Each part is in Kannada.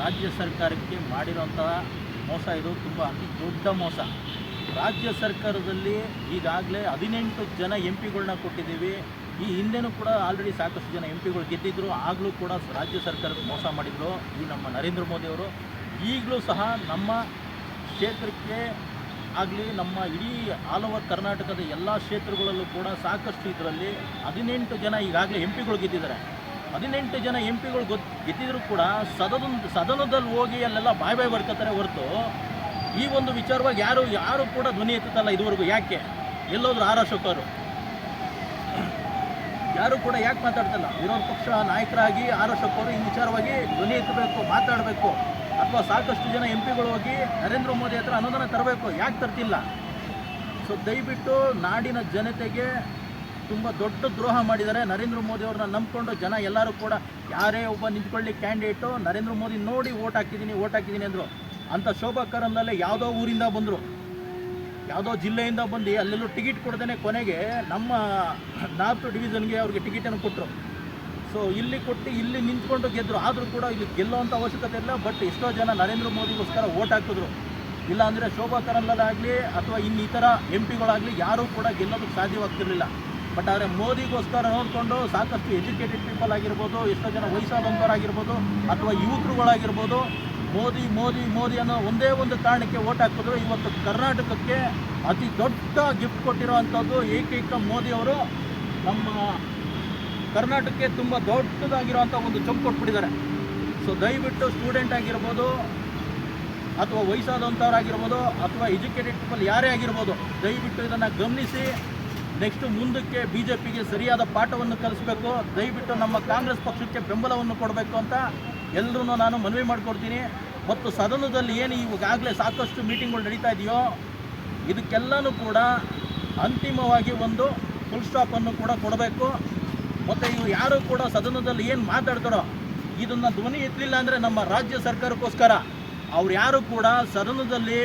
ರಾಜ್ಯ ಸರ್ಕಾರಕ್ಕೆ ಮಾಡಿರೋಂತಹ ಮೋಸ ಇದು ತುಂಬ ಅತಿ ದೊಡ್ಡ ಮೋಸ. ರಾಜ್ಯ ಸರ್ಕಾರದಲ್ಲಿ ಈಗಾಗಲೇ ಹದಿನೆಂಟು ಜನ ಎಂ ಪಿಗಳನ್ನ ಕೊಟ್ಟಿದ್ದೀವಿ. ಈ ಹಿಂದೆನೂ ಕೂಡ ಆಲ್ರೆಡಿ ಸಾಕಷ್ಟು ಜನ ಎಂ ಪಿಗಳು ಗೆದ್ದಿದ್ದರು ಆಗಲೂ ಕೂಡ ರಾಜ್ಯ ಸರ್ಕಾರಕ್ಕೆ ಮೋಸ ಮಾಡಿದರು. ಈ ನಮ್ಮ ನರೇಂದ್ರ ಮೋದಿಯವರು ಈಗಲೂ ಸಹ ನಮ್ಮ ಕ್ಷೇತ್ರಕ್ಕೆ ಆಗಲಿ ನಮ್ಮ ಇಡೀ ಆಲ್ ಓವರ್ ಕರ್ನಾಟಕದ ಎಲ್ಲ ಕ್ಷೇತ್ರಗಳಲ್ಲೂ ಕೂಡ ಸಾಕಷ್ಟು ಇದರಲ್ಲಿ ಹದಿನೆಂಟು ಜನ ಈಗಾಗಲೇ ಎಂ ಪಿಗಳು ಗೆದ್ದಿದ್ದಾರೆ. ಹದಿನೆಂಟು ಜನ ಎಂ ಪಿಗಳು ಗೊತ್ತು ಗೆದ್ದಿದ್ರು ಕೂಡ ಸದನ ಸದನದಲ್ಲಿ ಹೋಗಿ ಅಲ್ಲೆಲ್ಲ ಬಾಯ್ ಬಾಯ್ ಬರ್ಕೋತಾರೆ ಹೊರತು ಈ ಒಂದು ವಿಚಾರವಾಗಿ ಯಾರು ಯಾರು ಕೂಡ ಧ್ವನಿ ಎತ್ತಲ್ಲ ಇದುವರೆಗೂ, ಯಾಕೆ? ಎಲ್ಲೋದ್ರು ಆರ್ ಅಶೋಕ್ ಅವರು ಯಾರು ಕೂಡ ಯಾಕೆ ಮಾತಾಡ್ತಿಲ್ಲ? ವಿರೋಧ ಪಕ್ಷ ನಾಯಕರಾಗಿ ಆರ್ ಅಶೋಕ್ ಅವರು ಈ ವಿಚಾರವಾಗಿ ಧ್ವನಿ ಎತ್ತಬೇಕು, ಮಾತಾಡಬೇಕು. ಅಥವಾ ಸಾಕಷ್ಟು ಜನ ಎಂ ಪಿಗಳು ಹೋಗಿ ನರೇಂದ್ರ ಮೋದಿ ಹತ್ರ ಅನುದಾನ ತರಬೇಕು, ಯಾಕೆ ತರ್ತಿಲ್ಲ? ಸೊ ದಯವಿಟ್ಟು ನಾಡಿನ ಜನತೆಗೆ ತುಂಬ ದೊಡ್ಡ ದ್ರೋಹ ಮಾಡಿದ್ದಾರೆ. ನರೇಂದ್ರ ಮೋದಿ ಅವ್ರನ್ನ ನಂಬ್ಕೊಂಡು ಜನ ಎಲ್ಲರೂ ಕೂಡ ಯಾರೇ ಒಬ್ಬ ನಿಂತ್ಕೊಳ್ಳಿ ಕ್ಯಾಂಡಿಡೇಟು ನರೇಂದ್ರ ಮೋದಿ ನೋಡಿ ಓಟ್ ಹಾಕಿದ್ದೀನಿ ಓಟ್ ಹಾಕಿದ್ದೀನಿ ಅಂದರು. ಅಂಥ ಶೋಭಾ ಕರಂದಲ್ಲೇ ಯಾವುದೋ ಊರಿಂದ ಬಂದರು. ಯಾವುದೋ ಜಿಲ್ಲೆಯಿಂದ ಬಂದು ಅಲ್ಲೆಲ್ಲೂ ಟಿಕೆಟ್ ಕೊಡ್ದೇ ಕೊನೆಗೆ ನಮ್ಮ ನಾರ್ತ್ ಡಿವಿಷನ್ಗೆ ಅವ್ರಿಗೆ ಟಿಕೆಟನ್ನು ಕೊಟ್ಟರು ಸೊ ಇಲ್ಲಿ ಕೊಟ್ಟು ಇಲ್ಲಿ ನಿಂತ್ಕೊಂಡು ಗೆದ್ದರು ಆದರೂ ಕೂಡ ಇಲ್ಲಿ ಗೆಲ್ಲುವಂಥ ಅವಶ್ಯಕತೆ ಇಲ್ಲ. ಬಟ್ ಎಷ್ಟೋ ಜನ ನರೇಂದ್ರ ಮೋದಿಗೋಸ್ಕರ ಓಟ್ ಹಾಕಿದ್ರು. ಇಲ್ಲ ಅಂದರೆ ಶೋಭಾ ಕರಂದ್ಲಾಗಲಿ ಅಥವಾ ಇನ್ನಿತರ ಎಂ ಪಿಗಳಾಗಲಿ ಯಾರೂ ಕೂಡ ಗೆಲ್ಲೋದಕ್ಕೆ ಸಾಧ್ಯವಾಗ್ತಿರ್ಲಿಲ್ಲ. ಬಟ್ ಆದರೆ ಮೋದಿಗೋಸ್ಕರ ನೋಡಿಕೊಂಡು ಸಾಕಷ್ಟು ಎಜುಕೇಟೆಡ್ ಪೀಪಲ್ ಆಗಿರ್ಬೋದು, ಎಷ್ಟೋ ಜನ ವಯಸ್ಸಾದಂಥವರಾಗಿರ್ಬೋದು ಅಥವಾ ಯುವಕರುಗಳಾಗಿರ್ಬೋದು, ಮೋದಿ ಮೋದಿ ಮೋದಿ ಅನ್ನೋ ಒಂದೇ ಒಂದು ಕಾರಣಕ್ಕೆ ಓಟ್ ಹಾಕಿದ್ರು. ಇವತ್ತು ಕರ್ನಾಟಕಕ್ಕೆ ಅತಿ ದೊಡ್ಡ ಗಿಫ್ಟ್ ಕೊಟ್ಟಿರೋವಂಥದ್ದು ಏಕೈಕ ಮೋದಿ ಅವರು ನಮ್ಮ ಕರ್ನಾಟಕಕ್ಕೆ ತುಂಬ ದೊಡ್ಡದಾಗಿರುವಂಥ ಒಂದು ಜಂಪ್ ಕೊಟ್ಬಿಟ್ಟಿದ್ದಾರೆ. ಸೊ ದಯವಿಟ್ಟು ಸ್ಟೂಡೆಂಟ್ ಆಗಿರ್ಬೋದು ಅಥವಾ ವಯಸ್ಸಾದಂಥವ್ರಾಗಿರ್ಬೋದು ಅಥವಾ ಎಜುಕೇಟೆಡ್ ಪೀಪಲ್ ಯಾರೇ ಆಗಿರ್ಬೋದು, ದಯವಿಟ್ಟು ಇದನ್ನು ಗಮನಿಸಿ. ನೆಕ್ಸ್ಟ್ ಮುಂದಕ್ಕೆ ಬಿ ಜೆ ಪಿಗೆ ಸರಿಯಾದ ಪಾಠವನ್ನು ಕಲಿಸ್ಬೇಕು. ದಯವಿಟ್ಟು ನಮ್ಮ ಕಾಂಗ್ರೆಸ್ ಪಕ್ಷಕ್ಕೆ ಬೆಂಬಲವನ್ನು ಕೊಡಬೇಕು ಅಂತ ಎಲ್ಲರೂ ನಾನು ಮನವಿ ಮಾಡಿಕೊಡ್ತೀನಿ. ಮತ್ತು ಸದನದಲ್ಲಿ ಏನು ಈಗಾಗಲೇ ಸಾಕಷ್ಟು ಮೀಟಿಂಗ್ಗಳು ನಡೀತಾ ಇದೆಯೋ, ಇದಕ್ಕೆಲ್ಲನೂ ಕೂಡ ಅಂತಿಮವಾಗಿ ಒಂದು ಫುಲ್ ಸ್ಟಾಪನ್ನು ಕೂಡ ಕೊಡಬೇಕು. ಮತ್ತು ಇವು ಯಾರು ಕೂಡ ಸದನದಲ್ಲಿ ಏನು ಮಾತಾಡ್ತಾರೋ, ಇದನ್ನು ಧ್ವನಿ ಎತ್ತಲಿಲ್ಲ ಅಂದರೆ ನಮ್ಮ ರಾಜ್ಯ ಸರ್ಕಾರಕ್ಕೋಸ್ಕರ. ಅವ್ರು ಯಾರು ಕೂಡ ಸದನದಲ್ಲಿ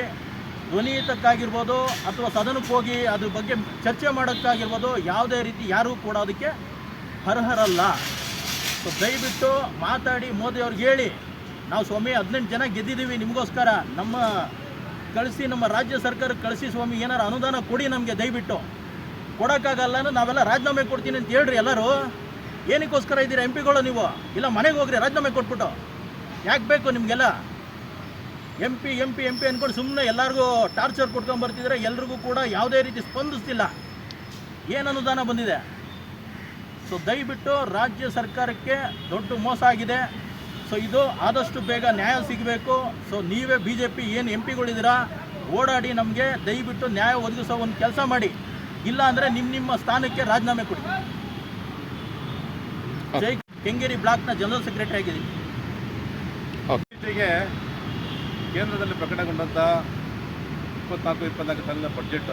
ಧ್ವನಿ ಎತ್ತಕ್ಕಾಗಿರ್ಬೋದು ಅಥವಾ ಸದನಕ್ಕೆ ಹೋಗಿ ಅದ್ರ ಬಗ್ಗೆ ಚರ್ಚೆ ಮಾಡೋಕ್ಕಾಗಿರ್ಬೋದು ಯಾವುದೇ ರೀತಿ ಯಾರೂ ಕೂಡ ಅದಕ್ಕೆ ಅರ್ಹರಲ್ಲ. ಸೊ ದಯವಿಟ್ಟು ಮಾತಾಡಿ, ಮೋದಿ ಅವ್ರಿಗೆ ಹೇಳಿ. ನಾವು ಸ್ವಾಮಿ ಹದಿನೆಂಟು ಜನ ಗೆದ್ದಿದ್ದೀವಿ, ನಿಮಗೋಸ್ಕರ. ನಮ್ಮ ಕಳಿಸಿ, ನಮ್ಮ ರಾಜ್ಯ ಸರ್ಕಾರಕ್ಕೆ ಕಳಿಸಿ ಸ್ವಾಮಿ, ಏನಾರು ಅನುದಾನ ಕೊಡಿ ನಮಗೆ ದಯವಿಟ್ಟು. ಕೊಡೋಕ್ಕಾಗಲ್ಲ ಅಂದ್ರೆ ನಾವೆಲ್ಲ ರಾಜೀನಾಮೆ ಕೊಡ್ತೀನಿ ಅಂತ ಹೇಳ್ರಿ ಎಲ್ಲರೂ. ಏನಕ್ಕೋಸ್ಕರ ಇದ್ದೀರಾ ಎಂ ಪಿಗಳು ನೀವು? ಇಲ್ಲ ಮನೆಗೆ ಹೋಗ್ರಿ, ರಾಜೀನಾಮೆ ಕೊಟ್ಬಿಟ್ಟು. ಯಾಕೆ ಬೇಕು ನಿಮಗೆಲ್ಲ? M P M P M P ಅಂದ್ಕೊಂಡು ಸುಮ್ಮನೆ ಎಲ್ಲರಿಗೂ ಟಾರ್ಚರ್ ಕೊಡ್ಕೊಂಡು ಬರ್ತಿದ್ರೆ ಎಲ್ರಿಗೂ ಕೂಡ ಯಾವುದೇ ರೀತಿ ಸ್ಪಂದಿಸ್ತಿಲ್ಲ. ಏನು ಅನುದಾನ ಬಂದಿದೆ? ಸೊ ದಯವಿಟ್ಟು ರಾಜ್ಯ ಸರ್ಕಾರಕ್ಕೆ ದೊಡ್ಡ ಮೋಸ ಆಗಿದೆ. ಸೊ ಇದು ಆದಷ್ಟು ಬೇಗ ನ್ಯಾಯ ಸಿಗಬೇಕು. ಸೊ ನೀವೇ ಬಿ ಜೆ ಪಿ ಏನು ಎಂ ಪಿಗಳಿದ್ದೀರಾ ಓಡಾಡಿ ನಮಗೆ ದಯವಿಟ್ಟು ನ್ಯಾಯ ಒದಗಿಸೋ ಒಂದು ಕೆಲಸ ಮಾಡಿ. ಇಲ್ಲ ಅಂದರೆ ನಿಮ್ಮ ನಿಮ್ಮ ಸ್ಥಾನಕ್ಕೆ ರಾಜೀನಾಮೆ ಕೊಡಿ. ಜೈ ಕೆಂಗೇರಿ ಬ್ಲಾಕ್ನ ಜನರಲ್ ಸೆಕ್ರೆಟರಿ ಆಗಿದ್ದೀನಿ. ಕೇಂದ್ರದಲ್ಲಿ ಪ್ರಕಟಗೊಂಡಂಥ ಇಪ್ಪತ್ನಾಲ್ಕು ಇಪ್ಪತ್ನಾಲ್ಕು ಸಾಲಿನ ಬಜೆಟ್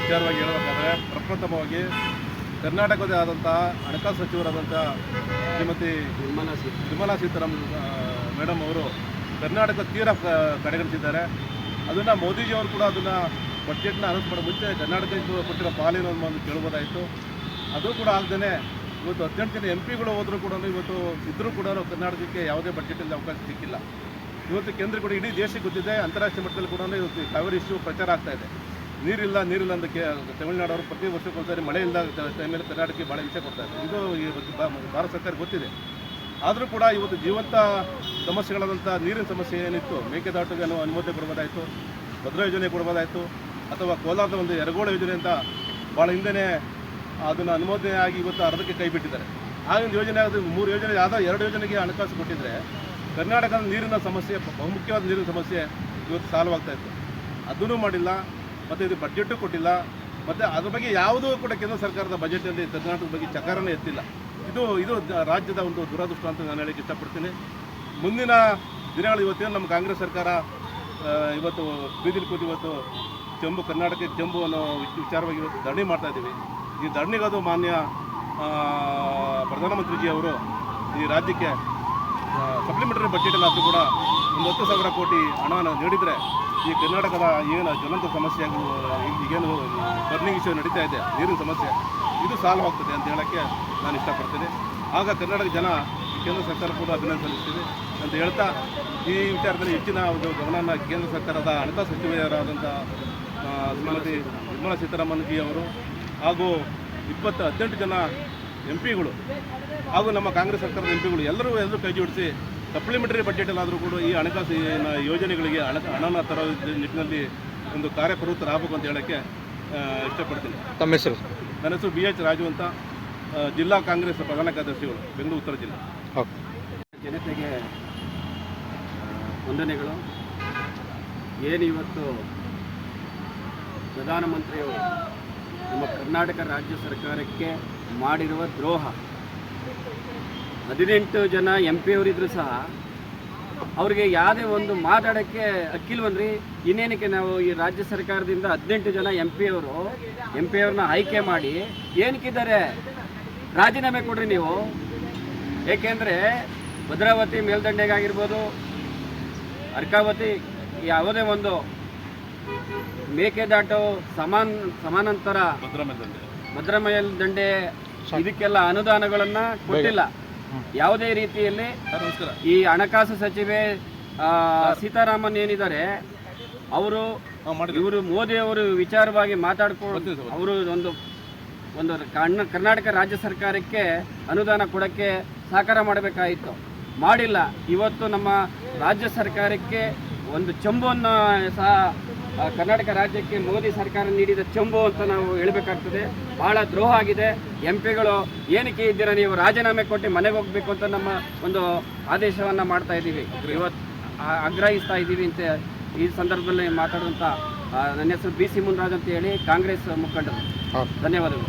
ವಿಚಾರವಾಗಿ ಹೇಳಬೇಕಾದ್ರೆ ಪ್ರಪ್ರಥಮವಾಗಿ ಕರ್ನಾಟಕದೇ ಆದಂತಹ ಹಣಕಾಸು ಸಚಿವರಾದಂಥ ಶ್ರೀಮತಿ ನಿರ್ಮಲಾ ಸೀತಾರಾಮನ್. ಮೇಡಮ್ ಅವರು ಕರ್ನಾಟಕ ತೀರ ಕಡೆಗಣಿಸಿದ್ದಾರೆ. ಅದನ್ನು ಮೋದಿಜಿಯವರು ಕೂಡ ಅದನ್ನು ಬಜೆಟ್ನ ಅನೌನ್ಸ್ ಮಾಡೋ ಮುಂಚೆ ಕರ್ನಾಟಕಕ್ಕೆ ಕೊಟ್ಟಿರೋ ಪಾಲಿನ ಒಂದು ಕೇಳ್ಬೋದಾಯಿತು. ಅದು ಕೂಡ ಆಗದೇ ಇವತ್ತು ಹದಿನೆಂಟು ಜನ ಎಂ ಪಿಗಳು ಹೋದರೂ ಕೂಡ ಇವತ್ತು ಇದ್ದರೂ ಕೂಡ ಕರ್ನಾಟಕಕ್ಕೆ ಯಾವುದೇ ಬಜೆಟಲ್ಲಿ ಅವಕಾಶ ಸಿಕ್ಕಿಲ್ಲ. ಇವತ್ತು ಕೇಂದ್ರ ಕೂಡ ಇಡೀ ದೇಶಕ್ಕೆ ಗೊತ್ತಿದೆ, ಅಂತಾರಾಷ್ಟ್ರೀಯ ಮಟ್ಟದಲ್ಲಿ ಕೂಡ ಇವತ್ತು ಕಾವೇರಿ ಇಶ್ಯೂ ಪ್ರಚಾರ ಆಗ್ತಾ ಇದೆ. ನೀರಿಲ್ಲ ನೀರಿಲ್ಲ ಅಂತ ಕೇ ತಮಿಳುನಾಡವರು ಪ್ರತಿ ವರ್ಷಕ್ಕೊಂದ್ಸರಿ ಮಳೆ ಇಲ್ಲದ ಟೈಮಲ್ಲಿ ಕರ್ನಾಟಕಕ್ಕೆ ಭಾಳ ಹಿಂಸೆ ಕೊಡ್ತಾ ಇದೆ ಇದು ಈ ಭಾರತ ಸರ್ಕಾರ ಗೊತ್ತಿದೆ. ಆದರೂ ಕೂಡ ಇವತ್ತು ಜೀವಂತ ಸಮಸ್ಯೆಗಳಾದಂಥ ನೀರಿನ ಸಮಸ್ಯೆ ಏನಿತ್ತು? ಮೇಕೆದಾಟುಗೆ ಅನು ಅನುಮತಿ ಕೊಡ್ಬೋದಾಯಿತು, ಭದ್ರಾ ಯೋಜನೆ ಕೊಡ್ಬೋದಾಯಿತು, ಅಥವಾ ಕೋಲಾರದ ಒಂದು ಎರಗೋಳ ಯೋಜನೆ ಅಂತ ಭಾಳ ಹಿಂದೆನೇ ಅದನ್ನು ಅನುಮೋದನೆ ಆಗಿ ಇವತ್ತು ಅರ್ಧಕ್ಕೆ ಕೈ ಬಿಟ್ಟಿದ್ದಾರೆ. ಆಗಿನ ಯೋಜನೆ ಅದು ಮೂರು ಯೋಜನೆ ಆದ ಎರಡು ಯೋಜನೆಗೆ ಹಣಕಾಸು ಕೊಟ್ಟಿದ್ದರೆ ಕರ್ನಾಟಕದ ನೀರಿನ ಸಮಸ್ಯೆ, ಬಹುಮುಖ್ಯವಾದ ನೀರಿನ ಸಮಸ್ಯೆ ಇವತ್ತು ಸಾಲ್ವ್ ಆಗ್ತಾ ಇತ್ತು. ಅದನ್ನು ಮಾಡಿಲ್ಲ, ಮತ್ತು ಇದು ಬಜೆಟ್ ಕೊಟ್ಟಿಲ್ಲ, ಮತ್ತು ಅದ್ರ ಬಗ್ಗೆ ಯಾವುದೂ ಕೂಡ ಕೇಂದ್ರ ಸರ್ಕಾರದ ಬಜೆಟಲ್ಲಿ ಕರ್ನಾಟಕದ ಬಗ್ಗೆ ಚಕಾರನೇ ಎತ್ತಿಲ್ಲ. ಇದು ಇದು ರಾಜ್ಯದ ಒಂದು ದುರದೃಷ್ಟ ಅಂತ ನಾನು ಹೇಳಕ್ಕೆ ಇಷ್ಟಪಡ್ತೀನಿ. ಮುಂದಿನ ದಿನಗಳು ಇವತ್ತೇನು ನಮ್ಮ ಕಾಂಗ್ರೆಸ್ ಸರ್ಕಾರ ಇವತ್ತು ಬೀದಿಲಿ ಕೂತು ಇವತ್ತು ಚೆಂಬು ಕರ್ನಾಟಕಕ್ಕೆ ಚೆಂಬು ಅನ್ನೋ ವಿಚಾರವಾಗಿ ಇವತ್ತು ಧರಣಿ ಮಾಡ್ತಾ ಇದ್ದೀವಿ. ಈ ಧರಣಿಗದು ಮಾನ್ಯ ಪ್ರಧಾನಮಂತ್ರಿಜಿ ಅವರು ಈ ರಾಜ್ಯಕ್ಕೆ ಸಪ್ಲಿಮೆಂಟರಿ ಬಜೆಟಲ್ಲಾದರೂ ಕೂಡ ಒಂದು ಹತ್ತು ಸಾವಿರ ಕೋಟಿ ಹಣವನ್ನು ನೀಡಿದರೆ ಈ ಕರ್ನಾಟಕದ ಏನು ಜ್ವಲಂತ ಸಮಸ್ಯೆ ಈಗೇನು ಬರ್ನಿಂಗ್ ಇಶ್ಯೂ ನಡೀತಾ ಇದೆ, ನೀರಿನ ಸಮಸ್ಯೆ, ಇದು ಸಾಲ್ವ್ ಆಗ್ತದೆ ಅಂತ ಹೇಳೋಕ್ಕೆ ನಾನು ಇಷ್ಟಪಡ್ತೀನಿ. ಆಗ ಕರ್ನಾಟಕ ಜನ ಕೇಂದ್ರ ಸರ್ಕಾರ ಕೂಡ ಅಭಿನಂದನೆ ಸಲ್ಲಿಸ್ತೀವಿ ಅಂತ ಹೇಳ್ತಾ, ಈ ವಿಚಾರದಲ್ಲಿ ಹೆಚ್ಚಿನ ಒಂದು ಗಮನವನ್ನು ಕೇಂದ್ರ ಸರ್ಕಾರದ ಹಣಕಾಸು ಸಚಿವರಾದಂಥ ಶ್ರೀಮತಿ ನಿರ್ಮಲಾ ಸೀತಾರಾಮನ್ ಜಿ ಅವರು ಹಾಗೂ ಇಪ್ಪತ್ತು ಹದಿನೆಂಟು ಜನ ಎಂ ಪಿಗಳು ಹಾಗೂ ನಮ್ಮ ಕಾಂಗ್ರೆಸ್ ಸರ್ಕಾರದ ಎಂ ಪಿಗಳು ಎಲ್ಲರೂ ಎಲ್ಲರೂ ಕೈ ಜೋಡಿಸಿ ಸಪ್ಲಿಮೆಂಟರಿ ಬಜೆಟಲ್ಲಾದರೂ ಕೂಡ ಈ ಹಣಕಾಸು ಯೋಜನೆಗಳಿಗೆ ಹಣ ಹಣನ ತರೋ ನಿಟ್ಟಿನಲ್ಲಿ ಒಂದು ಕಾರ್ಯಪ್ರವೃತ್ತರಾಗಬೇಕು ಅಂತ ಹೇಳೋಕ್ಕೆ ಇಷ್ಟಪಡ್ತೀನಿ. ತಮ್ಮ ಹೆಸರು? ನನ್ನ ಹೆಸರು ಬಿ ಎಚ್ ರಾಜು ಅಂತ ಜಿಲ್ಲಾ ಕಾಂಗ್ರೆಸ್ ಪ್ರಧಾನ ಕಾರ್ಯದರ್ಶಿಗಳು ಬೆಂಗಳೂರು ಉತ್ತರ ಜಿಲ್ಲೆ. ಜನತೆಗೆ ವಂದನೆಗಳು. ಏನು ಇವತ್ತು ಪ್ರಧಾನಮಂತ್ರಿಯವರು ನಮ್ಮ ಕರ್ನಾಟಕ ರಾಜ್ಯ ಸರ್ಕಾರಕ್ಕೆ ಮಾಡಿರುವ ದ್ರೋಹ. ಹದಿನೆಂಟು ಜನ ಎಂ ಪಿ ಅವರಿದ್ರು ಸಹ ಅವರಿಗೆ ಯಾವುದೇ ಒಂದು ಮಾತಾಡೋಕ್ಕೆ ಅಕ್ಕಿಲ್ವನ್ರಿ ಇನ್ನೇನಕ್ಕೆ ನಾವು ಈ ರಾಜ್ಯ ಸರ್ಕಾರದಿಂದ ಹದಿನೆಂಟು ಜನ ಎಂ ಪಿ ಅವರು, ಎಂ ಪಿ ಅವ್ರನ್ನ ಆಯ್ಕೆ ಮಾಡಿ ಏನಕ್ಕಿದ್ದಾರೆ? ರಾಜೀನಾಮೆ ಕೊಡ್ರಿ ನೀವು. ಏಕೆಂದರೆ ಭದ್ರಾವತಿ ಮೇಲ್ದಂಡೆಗಾಗಿರ್ಬೋದು, ಅರ್ಕಾವತಿ ಯಾವುದೇ ಒಂದು ಮೇಕೆದಾಟು ಸಮಾನ್ ಸಮಾನಾಂತರ ಭದ್ರಮಯ ದಂಡೆ ಇದಕ್ಕೆಲ್ಲ ಅನುದಾನಗಳನ್ನು ಕೊಟ್ಟಿಲ್ಲ. ಯಾವುದೇ ರೀತಿಯಲ್ಲಿ ಈ ಹಣಕಾಸು ಸಚಿವೆ ಸೀತಾರಾಮನ್ ಏನಿದ್ದಾರೆ ಅವರು ಇವರು ಮೋದಿ ಅವರು ವಿಚಾರವಾಗಿ ಮಾತಾಡ್ಕೊಂಡು ಅವರು ಒಂದು ಒಂದು ಕರ್ನ- ಕರ್ನಾಟಕ ರಾಜ್ಯ ಸರ್ಕಾರಕ್ಕೆ ಅನುದಾನ ಕೊಡೋಕ್ಕೆ ಸಹಕಾರ ಮಾಡಬೇಕಾಯಿತು. ಮಾಡಿಲ್ಲ. ಇವತ್ತು ನಮ್ಮ ರಾಜ್ಯ ಸರ್ಕಾರಕ್ಕೆ ಒಂದು ಚಂಬನ್ನು ಸಹ ಕರ್ನಾಟಕ ರಾಜ್ಯಕ್ಕೆ ಮೋದಿ ಸರ್ಕಾರ ನೀಡಿದ ಚಂಬು ಅಂತ ನಾವು ಹೇಳಬೇಕಾಗ್ತದೆ. ಬಹಳ ದ್ರೋಹ ಆಗಿದೆ. ಎಂ ಪಿಗಳು ಏನಕ್ಕೆ ಇದ್ದೀರಾ ನೀವು? ರಾಜೀನಾಮೆ ಕೊಟ್ಟು ಮನೆಗೆ ಹೋಗಬೇಕು ಅಂತ ನಮ್ಮ ಒಂದು ಆದೇಶವನ್ನು ಮಾಡ್ತಾ ಇದ್ದೀವಿ. ಇವತ್ತು ಆಗ್ರಹಿಸ್ತಾ ಇದ್ದೀವಿ ಅಂತ ಈ ಸಂದರ್ಭದಲ್ಲಿ ಮಾತಾಡುವಂಥ ನನ್ನ ಹೆಸರು ಬಿ ಸಿ ಮುನ್ರಾಜ್ ಅಂತ ಹೇಳಿ ಕಾಂಗ್ರೆಸ್ ಮುಖಂಡರು. ಧನ್ಯವಾದಗಳು.